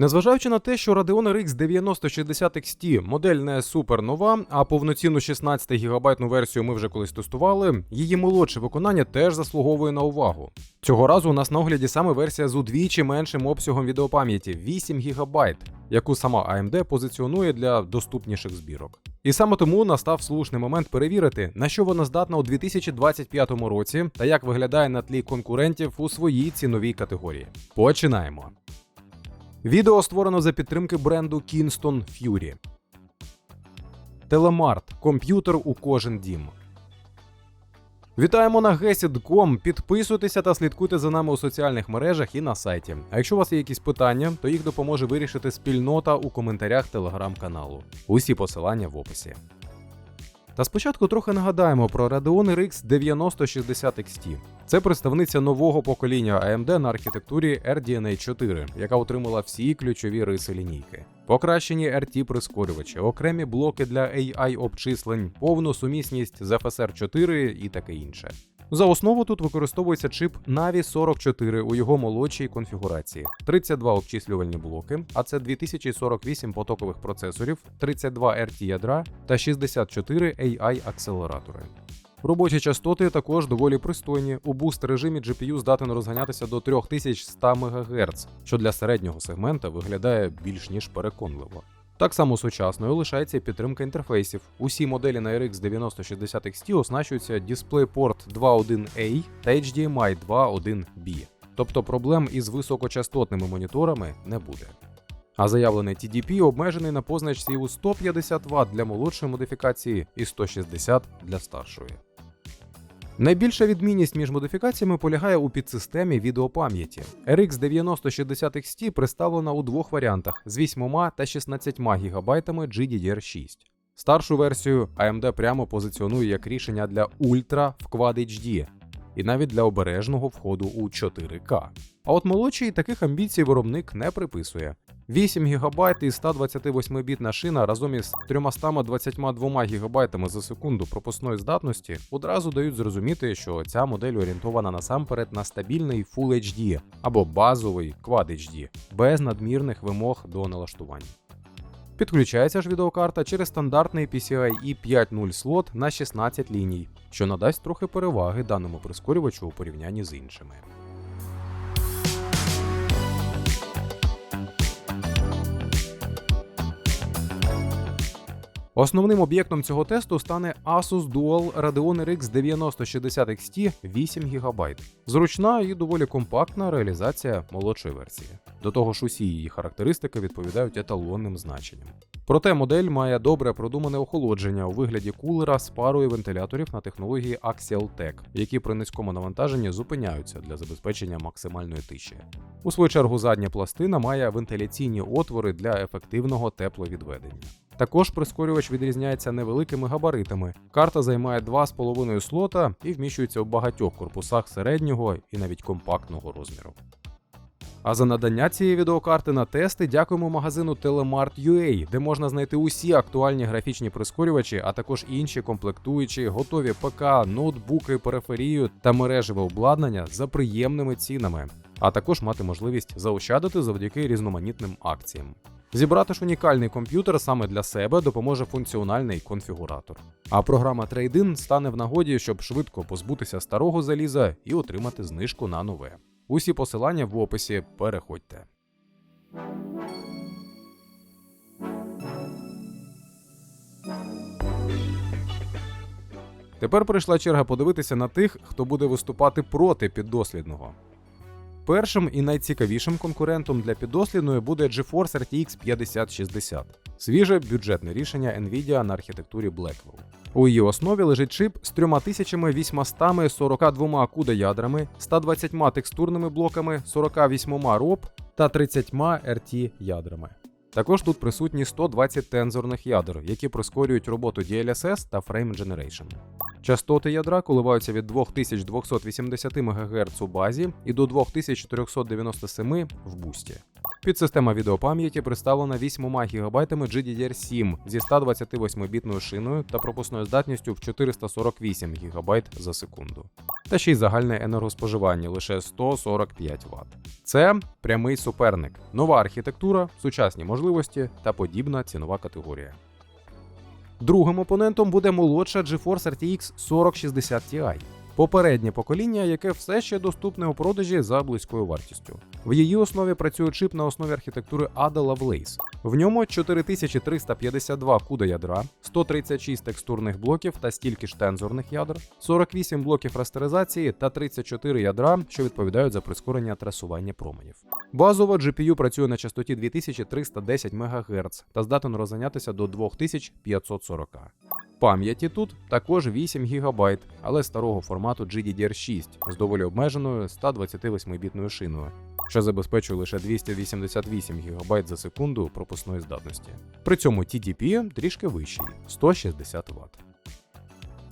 Незважаючи на те, що Radeon RX 9060 XT модель не супер нова, а повноцінну 16 гігабайтну версію ми вже колись тестували, її молодше виконання теж заслуговує на увагу. Цього разу у нас на огляді саме версія з удвічі меншим обсягом відеопам'яті 8 ГБ, яку сама AMD позиціонує для доступніших збірок. І саме тому настав слушний момент перевірити, на що вона здатна у 2025 році та як виглядає на тлі конкурентів у своїй ціновій категорії. Починаємо. Відео створено за підтримки бренду Kingston Fury. Телемарт комп'ютер у кожен дім. Вітаємо на Gesit.com. Підписуйтеся та слідкуйте за нами у соціальних мережах і на сайті. А якщо у вас є якісь питання, то їх допоможе вирішити спільнота у коментарях телеграм-каналу. Усі посилання в описі. Та спочатку трохи нагадаємо про Radeon RX 9060 XT. Це представниця нового покоління AMD на архітектурі RDNA 4, яка отримала всі ключові риси лінійки. Покращені RT прискорювачі, окремі блоки для AI обчислень, повну сумісність з FSR 4 і таке інше. За основу тут використовується чип Navi 44 у його молодшій конфігурації, 32 обчислювальні блоки, а це 2048 потокових процесорів, 32 RT ядра та 64 AI акселератори. Робочі частоти також доволі пристойні. У буст режимі GPU здатен розганятися до 3100 МГц, що для середнього сегмента виглядає більш ніж переконливо. Так само сучасною лишається і підтримка інтерфейсів. Усі моделі на RX 9060 XT оснащуються DisplayPort 2.1A та HDMI 2.1B, тобто проблем із високочастотними моніторами не буде. А заявлений TDP обмежений на позначці у 150 Вт для молодшої модифікації і 160 для старшої. Найбільша відмінність між модифікаціями полягає у підсистемі відеопам'яті. RX 9060 XT представлена у двох варіантах з 8 та 16 ГБ GDDR6. Старшу версію AMD прямо позиціонує як рішення для Ultra в Quad HD і навіть для обережного входу у 4К. А от молодшій таких амбіцій виробник не приписує. 8 ГБ і 128 бітна шина разом із 322 ГБ за секунду пропускної здатності одразу дають зрозуміти, що ця модель орієнтована насамперед на стабільний Full HD або базовий Quad HD, без надмірних вимог до налаштування. Підключається ж відеокарта через стандартний PCIe 5.0 слот на 16 ліній, що надасть трохи переваги даному прискорювачу у порівнянні з іншими. Основним об'єктом цього тесту стане Asus Dual Radeon RX 9060 XT 8 ГБ. Зручна і доволі компактна реалізація молодшої версії. До того ж, усі її характеристики відповідають еталонним значенням. Проте модель має добре продумане охолодження у вигляді кулера з парою вентиляторів на технології Axial Tech, які при низькому навантаженні зупиняються для забезпечення максимальної тиші. У свою чергу задня пластина має вентиляційні отвори для ефективного тепловідведення. Також прискорювач відрізняється невеликими габаритами. Карта займає 2,5 слота і вміщується в багатьох корпусах середнього і навіть компактного розміру. А за надання цієї відеокарти на тести дякуємо магазину Telemart.ua, де можна знайти усі актуальні графічні прискорювачі, а також інші комплектуючі, готові ПК, ноутбуки, периферію та мережеве обладнання за приємними цінами, а також мати можливість заощадити завдяки різноманітним акціям. Зібрати ж унікальний комп'ютер саме для себе допоможе функціональний конфігуратор. А програма Trade-in стане в нагоді, щоб швидко позбутися старого заліза і отримати знижку на нове. Усі посилання в описі переходьте. Тепер прийшла черга подивитися на тих, хто буде виступати проти піддослідного. Першим і найцікавішим конкурентом для підослідної буде GeForce RTX 5060, свіже бюджетне рішення Nvidia на архітектурі Blackwell. У її основі лежить чип з 3842 CUDA ядрами, 120 текстурними блоками, 48 ROP та 30 RT ядрами. Також тут присутні 120 тензорних ядер, які прискорюють роботу DLSS та Frame Generation. Частоти ядра коливаються від 2280 МГц у базі і до 2497 в бусті. Підсистема відеопам'яті представлена 8 ГБ GDDR7 зі 128-бітною шиною та пропускною здатністю в 448 ГБ за секунду. Та ще й загальне енергоспоживання лише 145 Вт. Це прямий суперник, нова архітектура, сучасні можливості та подібна цінова категорія. Другим опонентом буде молодша GeForce RTX 4060 Ti. Попереднє покоління, яке все ще доступне у продажі за близькою вартістю. В її основі працює чип на основі архітектури Ada Lovelace. В ньому 4352 куда ядра, 136 текстурних блоків та стільки ж тензорних ядер, 48 блоків растеризації та 34 ядра, що відповідають за прискорення трасування променів. Базово GPU працює на частоті 2310 МГц та здатен розганятися до 2540. Пам'яті тут також 8 ГБ, але старого формату GDDR6 з доволі обмеженою 128-бітною шиною, що забезпечує лише 288 ГБ за секунду пропускної здатності. При цьому TDP трішки вищий 160 Вт.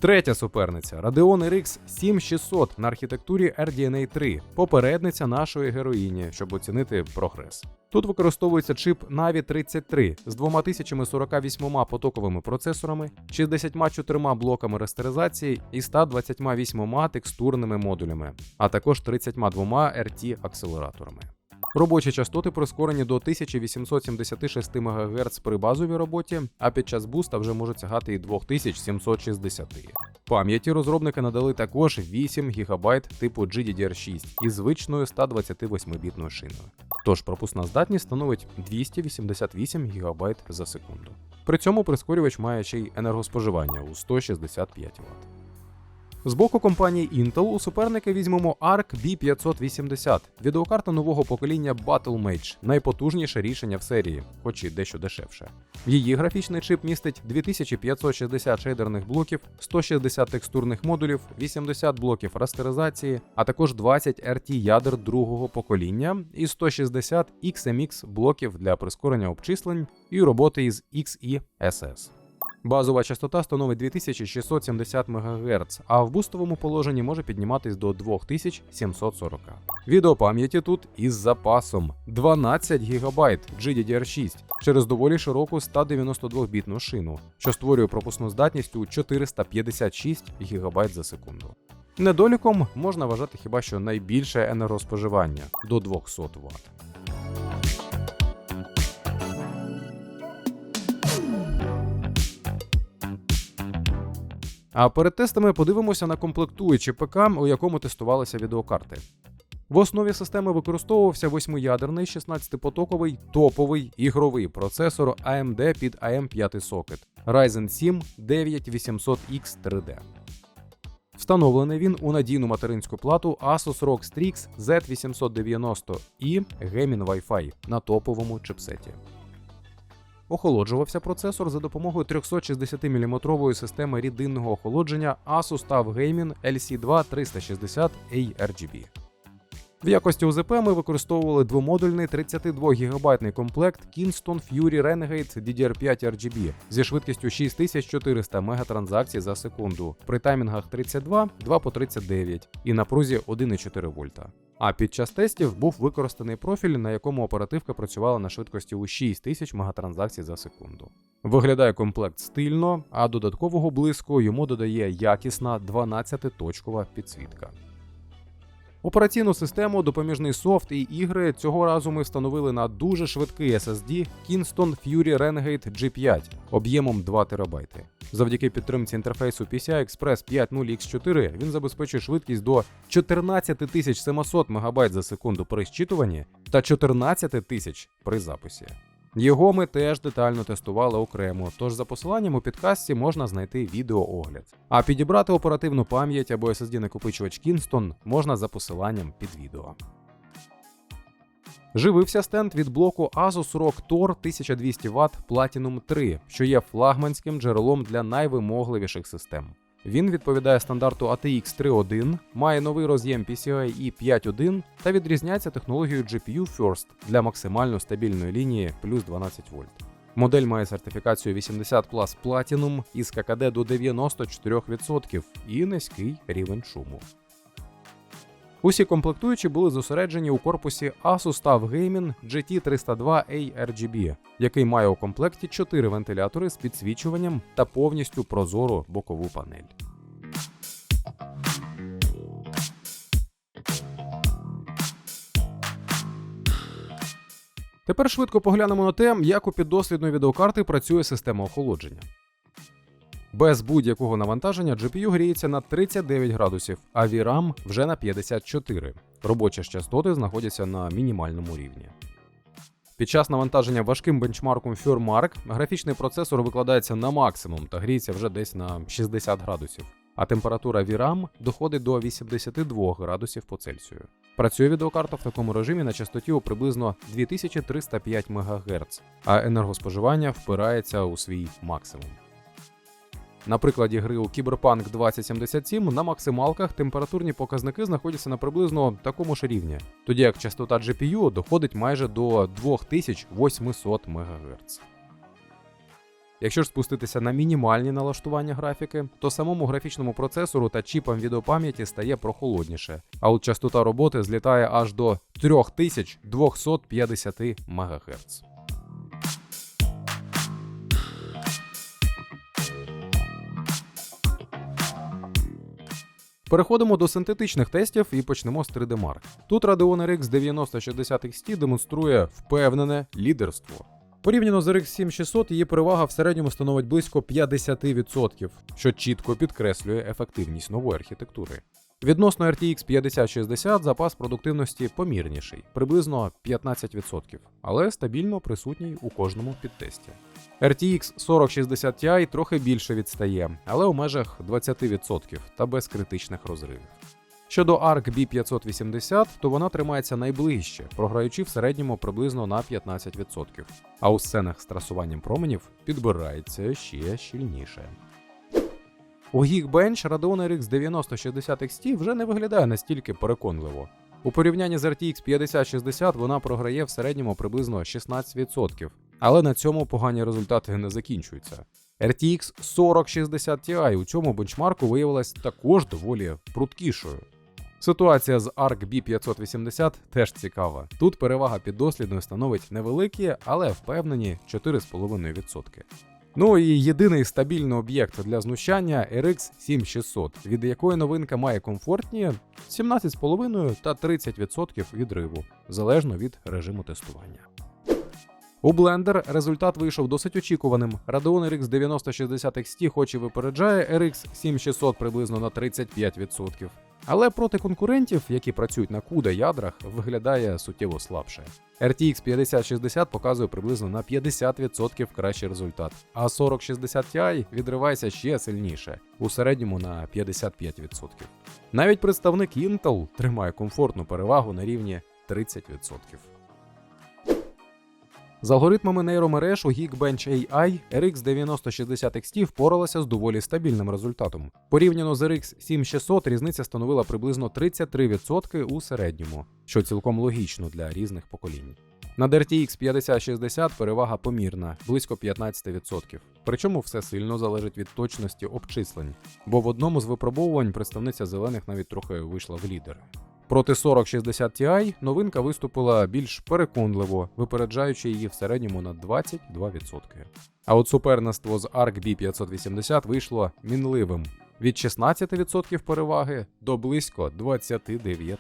Третя суперниця Radeon RX 7600 на архітектурі RDNA 3, попередниця нашої героїні, щоб оцінити прогрес. Тут використовується чип Navi 33 з 2048 потоковими процесорами, 64 блоками растеризації і 128 текстурними модулями, а також 32 RT акселераторами. Робочі частоти прискорені до 1876 МГц при базовій роботі, а під час буста вже можуть сягати і 2760. Пам'яті розробники надали також 8 ГБ типу GDDR6 із звичною 128-бітною шиною. Тож пропускна здатність становить 288 ГБ за секунду. При цьому прискорювач має ще й енергоспоживання у 165 Вт. З боку компанії Intel у суперники візьмемо ARC B580, відеокарта нового покоління Battlemage, найпотужніше рішення в серії, хоч і дещо дешевше. Її графічний чип містить 2560 шейдерних блоків, 160 текстурних модулів, 80 блоків растеризації, а також 20 RT ядер другого покоління і 160 XMX блоків для прискорення обчислень і роботи із XeSS. Базова частота становить 2670 МГц, а в бустовому положенні може підніматись до 2740. Відеопам'яті тут із запасом 12 ГБ GDDR6 через доволі широку 192-бітну шину, що створює пропускну здатність у 456 ГБ за секунду. Недоліком можна вважати хіба що найбільше енергоспоживання до 200 Вт. А перед тестами подивимося на комплектуючі ПК, у якому тестувалися відеокарти. В основі системи використовувався восьмиядерний 16-потоковий топовий ігровий процесор AMD під AM5 сокет Ryzen 7 9800X 3D. Встановлений він у надійну материнську плату Asus ROG Strix Z890 і Gaming Wi-Fi на топовому чипсеті. Охолоджувався процесор за допомогою 360-мм системи рідинного охолодження Asus TUF Gaming LC2 360 ARGB. В якості УЗП ми використовували двомодульний 32 ГБ комплект Kingston Fury Renegade DDR5 RGB зі швидкістю 6400 мегатранзакцій за секунду при таймінгах 32, 2 по 39 і напрузі 1,4 вольта. А під час тестів був використаний профіль, на якому оперативка працювала на швидкості у 6000 мегатранзакцій за секунду. Виглядає комплект стильно, а додаткового блиску йому додає якісна 12-точкова підсвітка. Операційну систему, допоміжний софт і ігри цього разу ми встановили на дуже швидкий SSD Kingston Fury Renegade G5 об'ємом 2 ТБ. Завдяки підтримці інтерфейсу PCI Express 50X4 він забезпечує швидкість до 14700 МБ за секунду при зчитуванні та 14000 при записі. Його ми теж детально тестували окремо, тож за посиланням у підкасті можна знайти відеоогляд. А підібрати оперативну пам'ять або SSD накопичувач Kingston можна за посиланням під відео. Живився стенд від блоку Asus ROG Tor 1200 Вт Platinum 3, що є флагманським джерелом для найвимогливіших систем. Він відповідає стандарту ATX 3.1, має новий роз'єм PCIe 5.1 та відрізняється технологією GPU First для максимально стабільної лінії плюс 12 вольт. Модель має сертифікацію 80 Plus Platinum із ККД до 94% і низький рівень шуму. Усі комплектуючі були зосереджені у корпусі Asus TUF Gaming GT302A RGB, який має у комплекті 4 вентилятори з підсвічуванням та повністю прозору бокову панель. Тепер швидко поглянемо на те, як у піддослідної відеокарти працює система охолодження. Без будь-якого навантаження GPU гріється на 39 градусів, а VRAM вже на 54. Робочі частоти знаходяться на мінімальному рівні. Під час навантаження важким бенчмарком FurMark графічний процесор викладається на максимум та гріється вже десь на 60 градусів, а температура VRAM доходить до 82 градусів по Цельсію. Працює відеокарта в такому режимі на частоті у приблизно 2305 МГц, а енергоспоживання впирається у свій максимум. На прикладі гри у Cyberpunk 2077 на максималках температурні показники знаходяться на приблизно такому ж рівні, тоді як частота GPU доходить майже до 2800 МГц. Якщо ж спуститися на мінімальні налаштування графіки, то самому графічному процесору та чіпам відеопам'яті стає прохолодніше, а от частота роботи злітає аж до 3250 МГц. Переходимо до синтетичних тестів і почнемо з 3D Mark. Тут Radeon RX 9060 XT демонструє впевнене лідерство. Порівняно з RX 7600 її перевага в середньому становить близько 50%, що чітко підкреслює ефективність нової архітектури. Відносно RTX 5060 запас продуктивності помірніший, приблизно 15%, але стабільно присутній у кожному підтесті. RTX 4060 Ti трохи більше відстає, але у межах 20% та без критичних розривів. Щодо ARC B580, то вона тримається найближче, програючи в середньому приблизно на 15%, а у сценах з трасуванням променів підбирається ще щільніше. У Geekbench Radeon RX 9060 XT вже не виглядає настільки переконливо. У порівнянні з RTX 5060 вона програє в середньому приблизно 16%, але на цьому погані результати не закінчуються. RTX 4060 Ti у цьому бенчмарку виявилась також доволі пруткішою. Ситуація з ARC B580 теж цікава. Тут перевага піддослідної становить невеликі, але впевнені 4,5%. Ну і єдиний стабільний об'єкт для знущання RX 7600, від якої новинка має комфортні 17,5 та 30% відриву, залежно від режиму тестування. У Blender результат вийшов досить очікуваним. Radeon RX 9060 XT хоч і випереджає RX 7600 приблизно на 35%. Але проти конкурентів, які працюють на CUDA ядрах, виглядає суттєво слабше. RTX 5060 показує приблизно на 50% кращий результат, а 4060 Ti відривається ще сильніше, у середньому на 55%. Навіть представник Intel тримає комфортну перевагу на рівні 30%. З алгоритмами нейромереж у Geekbench AI RX 9060 XT впоралася з доволі стабільним результатом. Порівняно з RX 7600 різниця становила приблизно 33% у середньому, що цілком логічно для різних поколінь. Над RTX 5060 перевага помірна, близько 15%. Причому все сильно залежить від точності обчислень, бо в одному з випробовувань представниця зелених навіть трохи вийшла в лідери. Проти 4060 Ti новинка виступила більш переконливо, випереджаючи її в середньому на 22%. А от суперництво з ARC B580 вийшло мінливим від 16% переваги до близько 29%.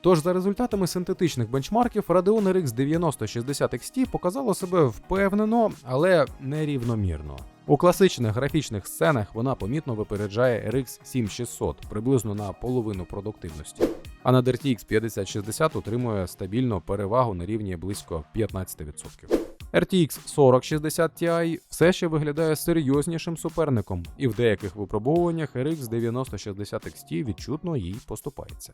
Тож за результатами синтетичних бенчмарків Radeon RX 9060 XT показало себе впевнено, але нерівномірно. У класичних графічних сценах вона помітно випереджає RX 7600 приблизно на половину продуктивності, а над RTX 5060 отримує стабільну перевагу на рівні близько 15%. RTX 4060 Ti все ще виглядає серйознішим суперником, і в деяких випробовуваннях RX 9060 XT відчутно їй поступається.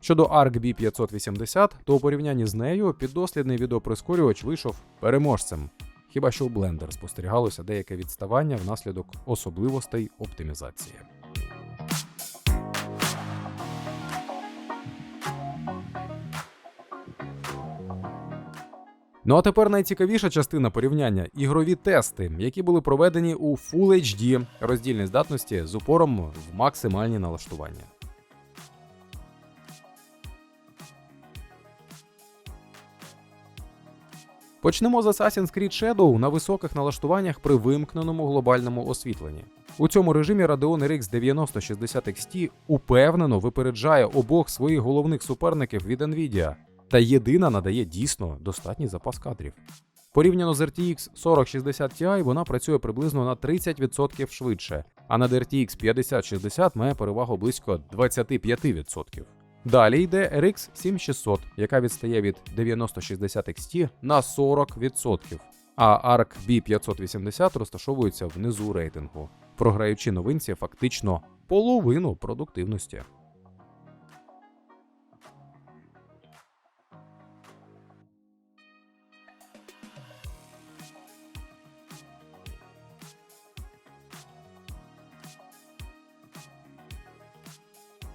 Щодо ARC B580, то у порівнянні з нею піддослідний відеоприскорювач вийшов переможцем. хіба що у Blender спостерігалося деяке відставання внаслідок особливостей оптимізації. Ну а тепер найцікавіша частина порівняння ігрові тести, які були проведені у Full HD роздільній здатності з упором в максимальні налаштування. Почнемо з Assassin's Creed Shadow на високих налаштуваннях при вимкненому глобальному освітленні. У цьому режимі Radeon RX 9060 XT упевнено випереджає обох своїх головних суперників від Nvidia та єдина надає дійсно достатній запас кадрів. Порівняно з RTX 4060 Ti вона працює приблизно на 30% швидше, а над RTX 5060 має перевагу близько 25%. Далі йде RX 7600, яка відстає від 9060 XT на 40%, а ARC B580 розташовується внизу рейтингу, програючи новинці фактично половину продуктивності.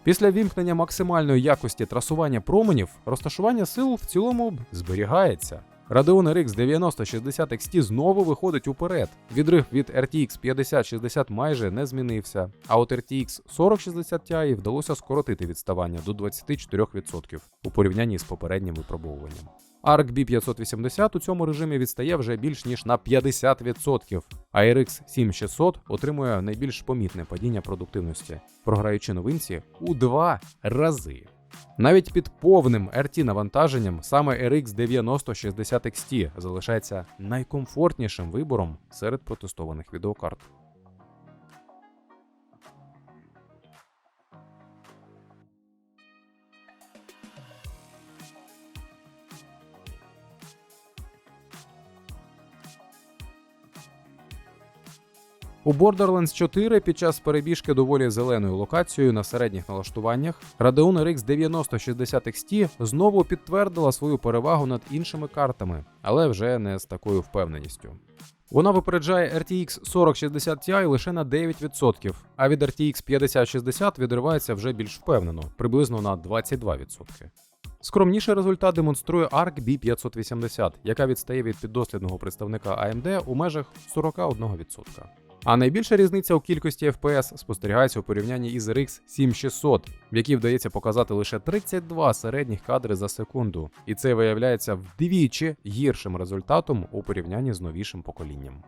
Після вімкнення максимальної якості трасування променів розташування сил в цілому зберігається. Radeon RX 9060 XT знову виходить уперед. Відрив від RTX 5060 майже не змінився, а от RTX 4060 Ti вдалося скоротити відставання до 24% у порівнянні з попереднім випробовуванням. ARC B580 у цьому режимі відстає вже більш ніж на 50%, а RX 7600 отримує найбільш помітне падіння продуктивності, програючи новинці у два рази. Навіть під повним RT навантаженням саме RX 9060 XT залишається найкомфортнішим вибором серед протестованих відеокарт. У Borderlands 4 під час перебіжки доволі зеленою локацією на середніх налаштуваннях Radeon RX 9060 XT знову підтвердила свою перевагу над іншими картами, але вже не з такою впевненістю. Вона випереджає RTX 4060 Ti лише на 9%, а від RTX 5060 відривається вже більш впевнено, приблизно на 22%. Скромніший результат демонструє ARC B580, яка відстає від піддослідного представника AMD у межах 41%. А найбільша різниця у кількості FPS спостерігається у порівнянні із RX 7600, в якій вдається показати лише 32 середніх кадри за секунду, і це виявляється вдвічі гіршим результатом у порівнянні з новішим поколінням.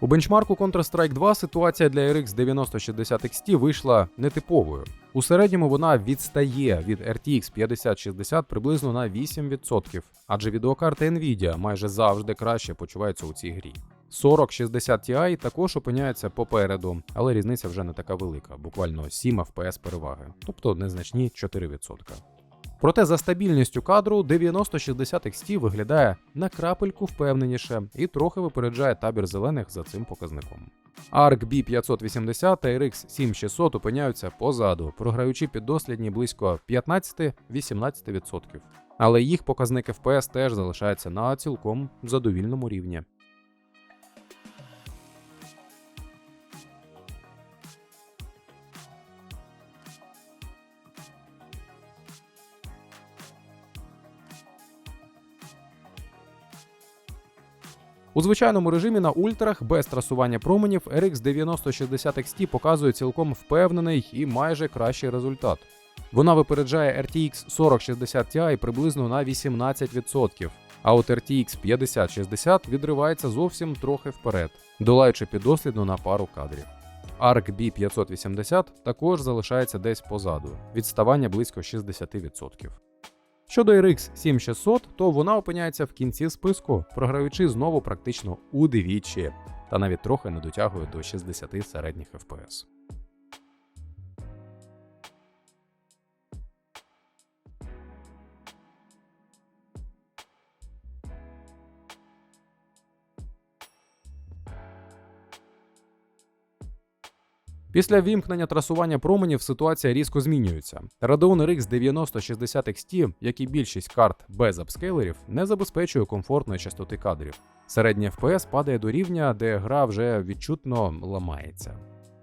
У бенчмарку Counter-Strike 2 ситуація для RX 9060 XT вийшла нетиповою. У середньому вона відстає від RTX 5060 приблизно на 8%, адже відеокарта Nvidia майже завжди краще почувається у цій грі. 4060 Ti також опиняється попереду, але різниця вже не така велика, буквально 7 FPS переваги, тобто незначні 4%. Проте за стабільністю кадру 9060 XT виглядає на крапельку впевненіше і трохи випереджає табір зелених за цим показником. ARC B580 та RX 7600 опиняються позаду, програючи піддослідні близько 15-18%. Але їх показник FPS теж залишається на цілком задовільному рівні. У звичайному режимі на ультрах без трасування променів RX 9060 XT показує цілком впевнений і майже кращий результат. Вона випереджає RTX 4060 Ti приблизно на 18%, а от RTX 5060 відривається зовсім трохи вперед, долаючи підослідно на пару кадрів. ARC B580 також залишається десь позаду, відставання близько 60%. Щодо RX 7600, то вона опиняється в кінці списку, програючи знову практично удвічі, та навіть трохи не дотягує до 60 середніх FPS. Після вімкнення трасування променів ситуація різко змінюється. Radeon RX 9060 XT, як і більшість карт без апскейлерів, не забезпечує комфортної частоти кадрів. Середній FPS падає до рівня, де гра вже відчутно ламається.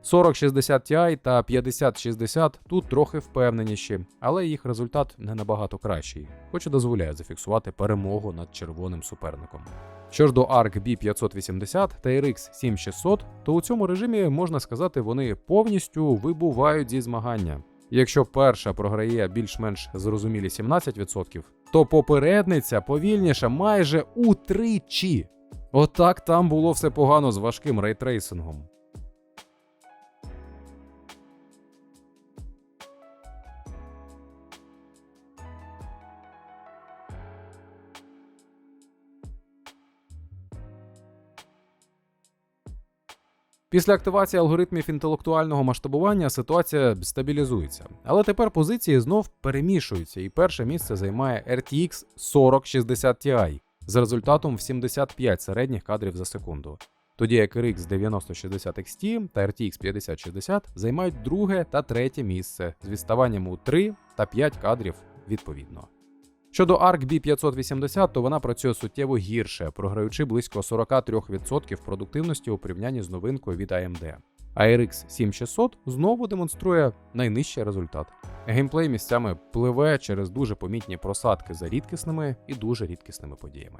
4060 Ti та 5060 тут трохи впевненіші, але їх результат не набагато кращий, хоч і дозволяє зафіксувати перемогу над червоним суперником. Що ж до ARC B580 та RX 7600, то у цьому режимі можна сказати, вони повністю вибувають зі змагання. Якщо перша програє більш-менш зрозумілі 17%, то попередниця повільніша майже утричі. Отак там було все погано з важким рейтрейсингом. Після активації алгоритмів інтелектуального масштабування ситуація стабілізується. Але тепер позиції знов перемішуються, і перше місце займає RTX 4060 Ti з результатом в 75 середніх кадрів за секунду. Тоді як RX 9060 XT та RTX 5060 займають друге та третє місце з відставанням у 3 та 5 кадрів відповідно. Щодо ARC B580, то вона працює суттєво гірше, програючи близько 43% продуктивності у порівнянні з новинкою від AMD. А RX 7600 знову демонструє найнижчий результат. Геймплей місцями пливе через дуже помітні просадки за рідкісними і дуже рідкісними подіями.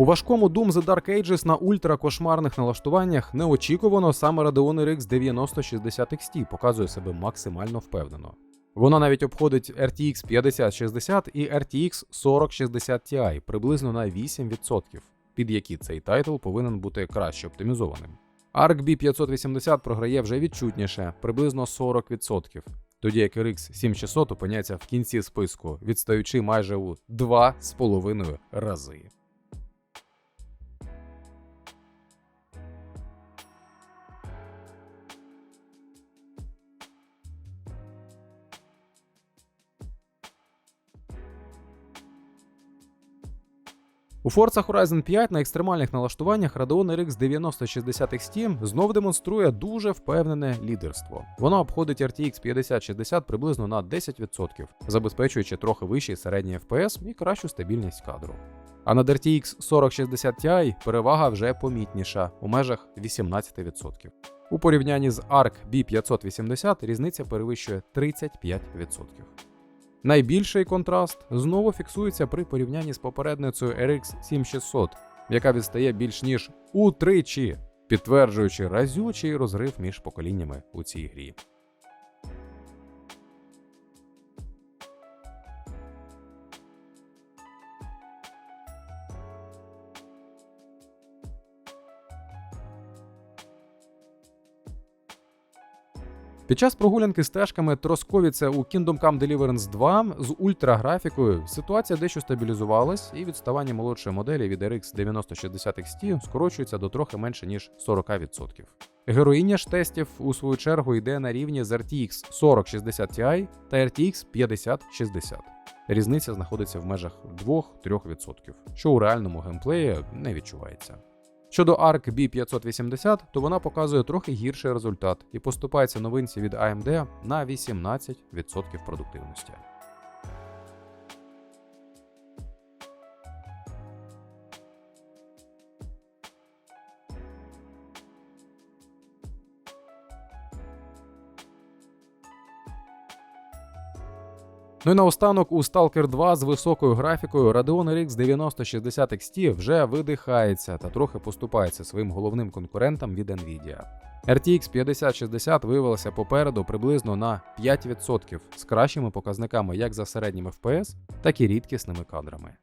У важкому Doom The Dark Ages на ультракошмарних налаштуваннях неочікувано саме Radeon RX 9060 XT показує себе максимально впевнено. Вона навіть обходить RTX 5060 і RTX 4060 Ti приблизно на 8%, під які цей тайтл повинен бути краще оптимізованим. ARC B580 програє вже відчутніше, приблизно 40%, тоді як RX 7600 опиняється в кінці списку, відстаючи майже у 2,5 рази. У Forza Horizon 5 на екстремальних налаштуваннях Radeon RX 9060 XT знов демонструє дуже впевнене лідерство. Воно обходить RTX 5060 приблизно на 10%, забезпечуючи трохи вищий середній FPS і кращу стабільність кадру. А над RTX 4060 Ti перевага вже помітніша у межах 18%. У порівнянні з ARC B580 різниця перевищує 35%. Найбільший контраст знову фіксується при порівнянні з попередницею RX 7600, яка відстає більш ніж утричі, підтверджуючи разючий розрив між поколіннями у цій грі. Під час прогулянки стежками Тросковіця у Kingdom Come Deliverance 2 з ультраграфікою ситуація дещо стабілізувалась, і відставання молодшої моделі від RX 9060 XT скорочується до трохи менше ніж 40%. Героїня ж тестів у свою чергу йде на рівні з RTX 4060 Ti та RTX 5060. Різниця знаходиться в межах 2-3%, що у реальному геймплеї не відчувається. Щодо ARC B580, то вона показує трохи гірший результат і поступається новинці від AMD на 18% продуктивності. Ну і наостанок у Stalker 2 з високою графікою Radeon RX 9060 XT вже видихається та трохи поступається своїм головним конкурентам від Nvidia. RTX 5060 виявилася попереду приблизно на 5% з кращими показниками як за середнім FPS, так і рідкісними кадрами.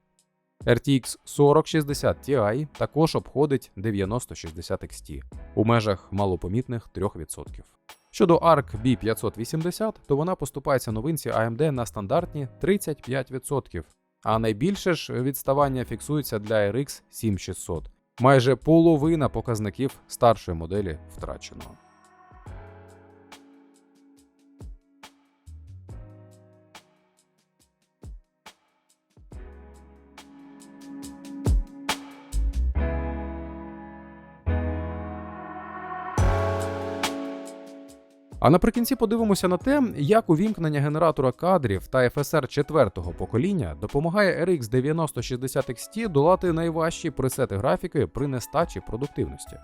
RTX 4060 Ti також обходить 9060 XT у межах малопомітних 3%. Щодо ARC B580, то вона поступається новинці AMD на стандартні 35%, а найбільше ж відставання фіксується для RX 7600. Майже половина показників старшої моделі втрачено. А наприкінці подивимося на те, як увімкнення генератора кадрів та FSR четвертого покоління допомагає RX 9060 XT долати найважчі пресети графіки при нестачі продуктивності.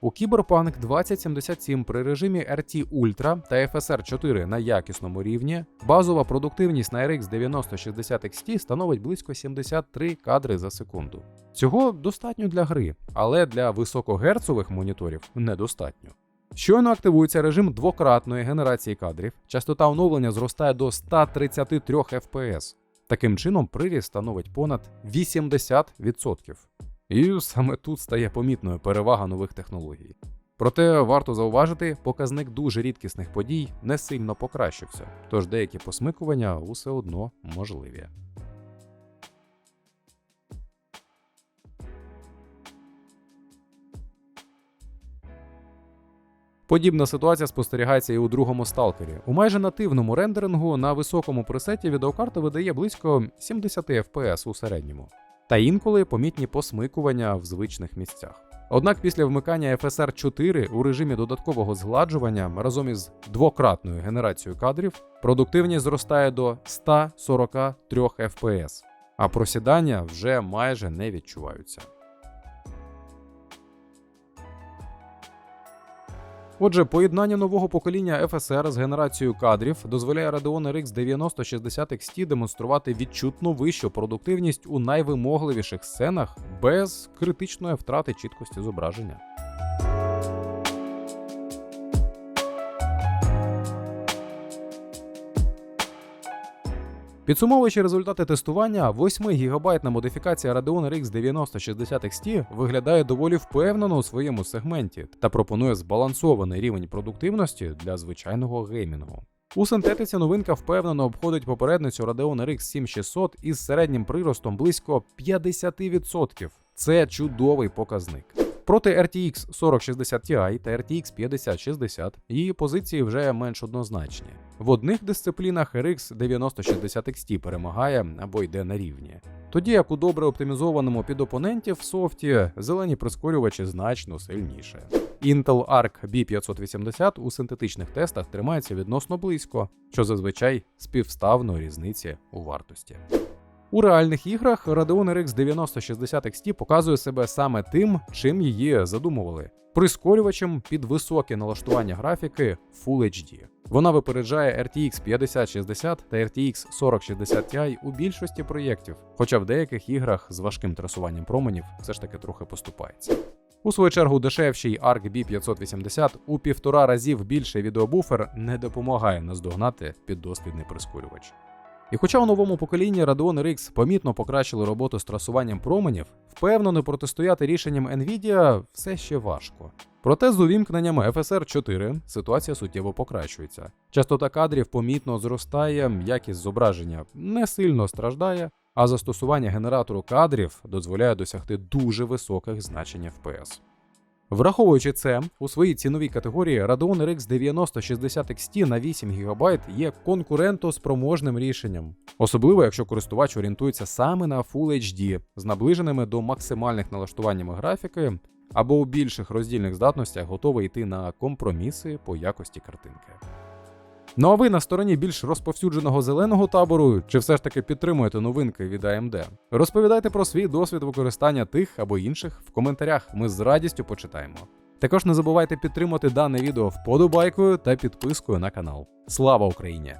У Cyberpunk 2077 при режимі RT Ultra та FSR 4 на якісному рівні базова продуктивність на RX 9060 XT становить близько 73 кадри за секунду. Цього достатньо для гри, але для високогерцових моніторів недостатньо. Щойно активується режим двократної генерації кадрів, частота оновлення зростає до 133 FPS. Таким чином, приріст становить понад 80%. І саме тут стає помітною перевага нових технологій. Проте варто зауважити, показник дуже рідкісних подій не сильно покращився, тож деякі посмикування усе одно можливі. Подібна ситуація спостерігається і у другому сталкері. У майже нативному рендерингу на високому пресеті відеокарта видає близько 70 FPS у середньому та інколи помітні посмикування в звичних місцях. Однак після вмикання FSR 4 у режимі додаткового згладжування разом із двократною генерацією кадрів продуктивність зростає до 143 FPS, а просідання вже майже не відчуваються. Отже, поєднання нового покоління ФСР з генерацією кадрів дозволяє Radeon RX 9060 XT демонструвати відчутно вищу продуктивність у найвимогливіших сценах без критичної втрати чіткості зображення. Підсумовуючи результати тестування, 8 гігабайтна модифікація Radeon RX 9060 XT виглядає доволі впевнено у своєму сегменті та пропонує збалансований рівень продуктивності для звичайного геймінгу. У синтетиці новинка впевнено обходить попередницю Radeon RX 7600 із середнім приростом близько 50%. Це чудовий показник. Проти RTX 4060 Ti та RTX 5060 її позиції вже менш однозначні. В одних дисциплінах RX 9060 XT перемагає або йде на рівні. Тоді як у добре оптимізованому під опонентів софті зелені прискорювачі значно сильніше. Intel Arc B580 у синтетичних тестах тримається відносно близько, що зазвичай співставно різниці у вартості. У реальних іграх Radeon RX 9060 XT показує себе саме тим, чим її задумували прискорювачем під високе налаштування графіки Full HD. Вона випереджає RTX 5060 та RTX 4060 Ti у більшості проєктів, хоча в деяких іграх з важким трасуванням променів все ж таки трохи поступається. У свою чергу дешевший ARC B580 у півтора разів більший відеобуфер не допомагає наздогнати піддослідний прискорювач. І хоча у новому поколінні Radeon RX помітно покращили роботу з трасуванням променів, впевнено протистояти рішенням Nvidia все ще важко. Проте з увімкненням FSR 4 ситуація суттєво покращується. Частота кадрів помітно зростає, якість зображення не сильно страждає, а застосування генератору кадрів дозволяє досягти дуже високих значень FPS. Враховуючи це, у своїй ціновій категорії Radeon RX 9060 XT на 8 ГБ є конкурентоспроможним рішенням, особливо якщо користувач орієнтується саме на Full HD з наближеними до максимальних налаштуваннями графіки, або у більших роздільних здатностях готовий йти на компроміси по якості картинки. Ну а ви на стороні більш розповсюдженого зеленого табору, чи все ж таки підтримуєте новинки від AMD? Розповідайте про свій досвід використання тих або інших в коментарях. Ми з радістю почитаємо. Також не забувайте підтримати дане відео вподобайкою та підпискою на канал. Слава Україні!